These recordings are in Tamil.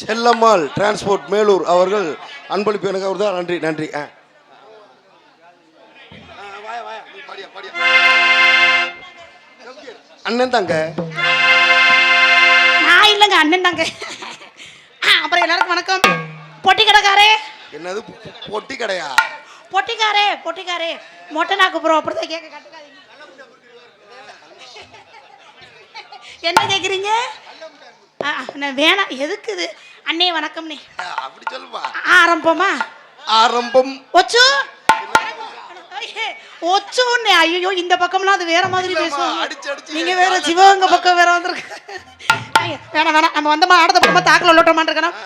செல்லம்மாள் டிரான்ஸ்போர்ட் மேலூர் அவர்கள் அன்பளிப்பு எனக்கு அவர் தான் நன்றி நன்றி. ஆ. அண்ணன் தாங்க. நான் இல்லைங்க அண்ணன் தாங்க. அப்புறம் எல்லாருக்கும் வணக்கம். பொட்டி கடைக்காரே. என்னது பொட்டி கடையா? பொட்டிக்காரே பொட்டிக்காரே. மொட்டை நாக்கு ப்ரோ அப்படிதான் கேட்க கட்டுக்காதீங்க என்ன கேட்குறீங்க நான் வேணாம். எதுக்கு இது? அண்ணே வணக்கம்ண்ணே. ஆ, அப்படி சொல்லுமா. ஆரம்பமா? ஆரம்பம். ஒச்சு? ஒச்சுன்னு. ஐயோ இந்த பக்கம்லாம் அது வேற மாதிரி அடிச்சு நீங்க வேற சிவகங்கை பக்கம் வேற வந்திருக்கு. வேணாம் வேணாம். நம்ம வந்தோமா ஆடத்த பக்கமா தாக்கல உள்ளோட்டமான் இருக்கணும்.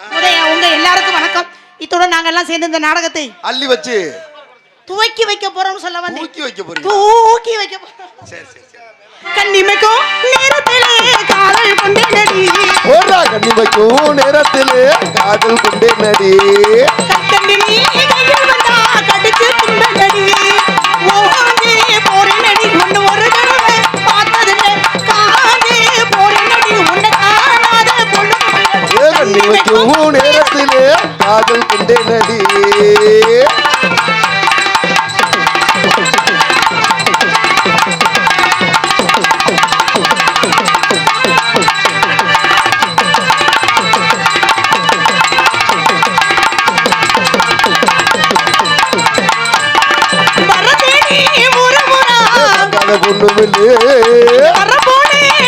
உங்க எல்லாருக்கும் வணக்கம். இத்துடன் நாங்க எல்லாம் சேர்ந்து இந்த நாடகத்தை அள்ளி வச்சு. துவக்கி வைக்க போறோம்னு சொல்ல வந்தேன். தூக்கி வைக்க போறீங்க தூக்கி வைக்க போறோம் சரி சரி சரி. கண்ணிமைக்கும் போடுறா கண்ணி வைக்கும் நேரத்திலே காதல் கொண்டே நடி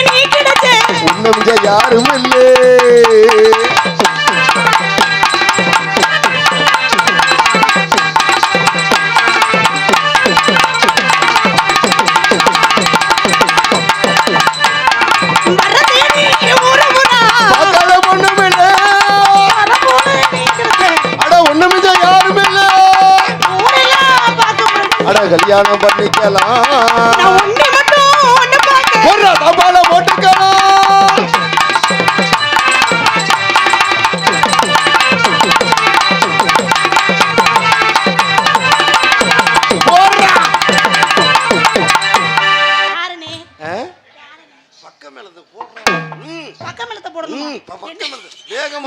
நீ கிடைச்ச. அட ஒண்ணுமிஞ்ச யாரும் இல்லே கல்யாணம் பண்ணிக்கலாம். உன்னை போடுறா. தபால போட்டுக்கலாம்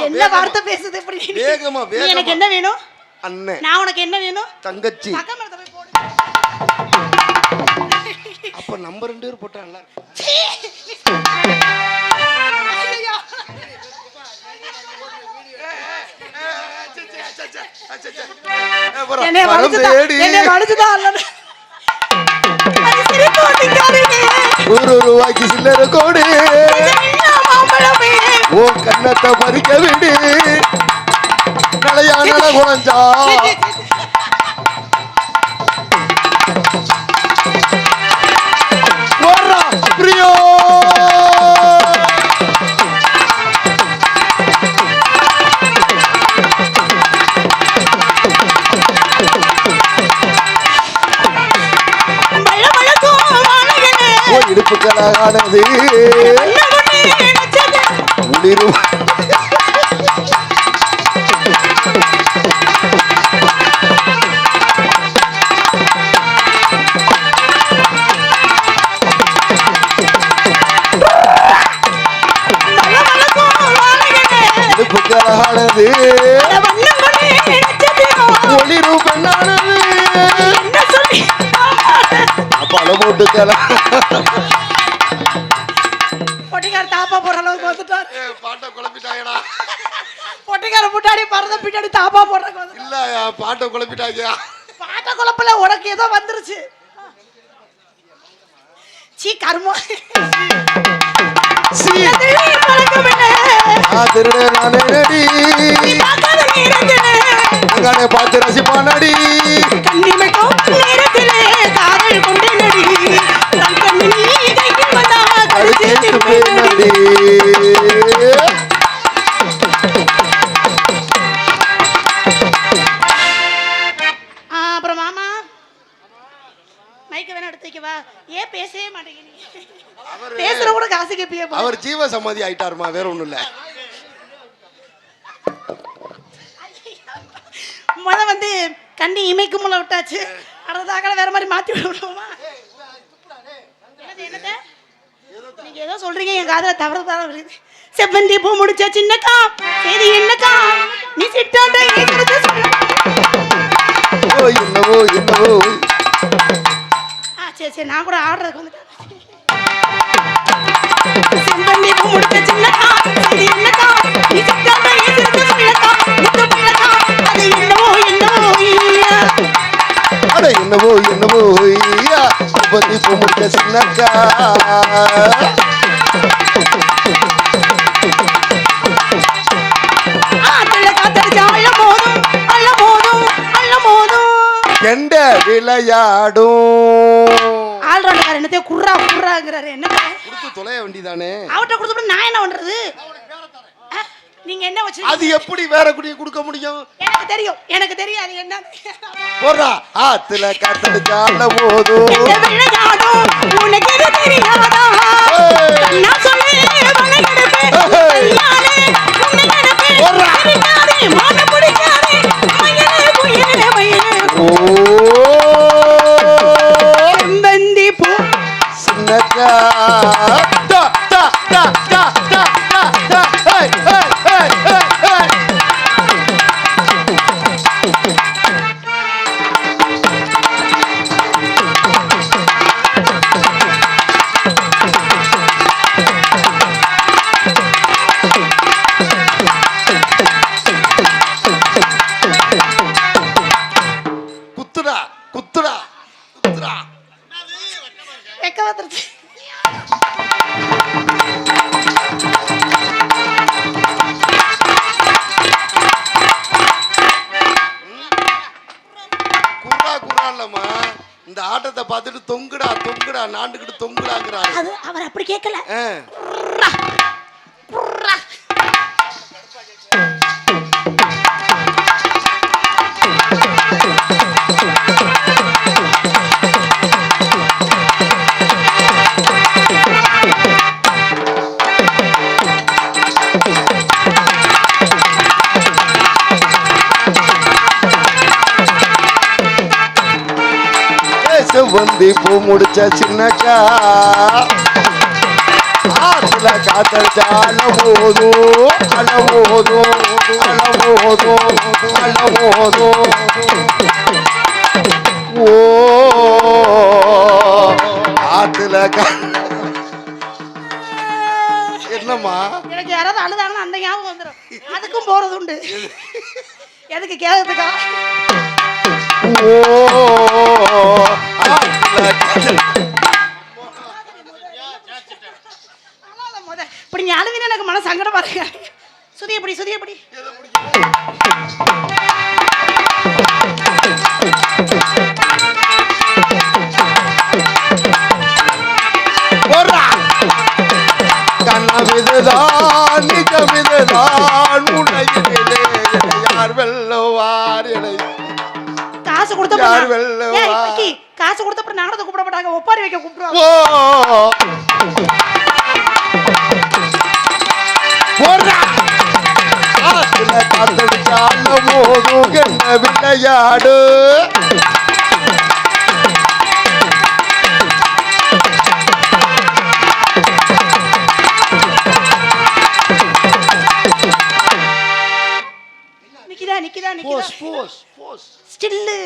என்ன. வார்த்தை பேசுது இப்படி? வேகமா, நீ வேகமா. எனக்கு என்ன வேணும்? அண்ணன். நான் உனக்கு என்ன வேணும்? தங்கச்சி. பக்கம் போடு. அப்ப நம்ம ரெண்டு பேரும் போட்டா நல்லா. நூறு ரூபாய்க்கு சில்லறை கோடு. ஓ கண்ணத்தை பறிக்க விடு நிலையான குழஞ்சா ஒண்ணு நினைச்சது. ஒளிரும் பெண்ணானது. என்ன பாட்டை குழப்பிட்டாங்கடா பொட்டிக்கார முன்னாடி பறந்த பின்னாடி தாப்பா இல்ல பாட்டை குழப்பிட்டாங்க பாட்ட குழப்பல உனக்கு ஏதோ வந்துருச்சு. சீ கர்மம் திடீர் பழக்கம் என்ன? மைக்க வேணா எடுத்து வைக்கவா? ஏன் பேசவே மாட்டேங்கிறீங்க பேசுற கூட காசு கேப்பியே போல. அவர் ஜீவ சமாதி ஆயிட்டாருமா வேற ஒண்ணும் இல்ல. முத வந்து கண்ணி இமைக்கு முளை விட்டாச்சு அடுத்ததாக்கல வேற மாதிரி மாத்தி விடுவோமா என்னது நீங்க ஏதோ சொல்றீங்க என் காதுல தவறு தவறு விழுது செவ்வந்தி பூ முடிச்ச சின்னக்கா சரி என்னக்கா? நீ சிட்டாண்ட என்னவோ என்னவோ. சரி சரி நான் கூட ஆடுறதுக்கு வந்து செவ்வந்தி கெண்ட விளையாடும்? ஆள்ரவுண்டுக்கார என்னத்தையும் குர்ரா குர்ராங்கிறாரு என்ன கொடுத்து தொலைய வேண்டிதானே அவட்ட கொடுத்துட்டு நான் என்ன பண்றது? நீங்க என்ன வச்சு அது எப்படி வேற குடிய கொடுக்க முடியும்? எனக்கு தெரியும் எனக்கு தெரியும் அது என்ன? போடுறா. ஆத்துல காத்தடிச்சால விளையாடும்? உனக்கு தெரியாதா. நான் சொல்லி சின்னக்கா டா, டா, டா, இந்த ஆட்டத்தை பார்த்துட்டு தொங்குடா தொங்குடா நாண்டுக்கிட்டு தொங்குடாங்கிறாரு. அது அவர் அப்படி கேட்கல. ஆ. முடிச்ச சின்னக்கா ஆத்துல காத்தடிச்சால அளவோதோ அளவோதோ அளவோதோ அல ஓ ஆத்துல என்னம்மா? எனக்கு யாராவது அழுதாங்கன்னா அந்த ஞாபகம் வந்துடும் அதுக்கும் போறது உண்டு எதுக்கு கேட்கறதுக்கா இப்படி நீ எனக்கு மன சங்கடமா பாருங்க சுதி எப்படி சுதி எப்படி போடுறா. கனவிதுதான் நிஜமிதுதான் கொடுத்த யார் காசு கொடுத்த அப்புறம் நாடகத்தை கூப்பிட மாட்டாங்க. சில்லு.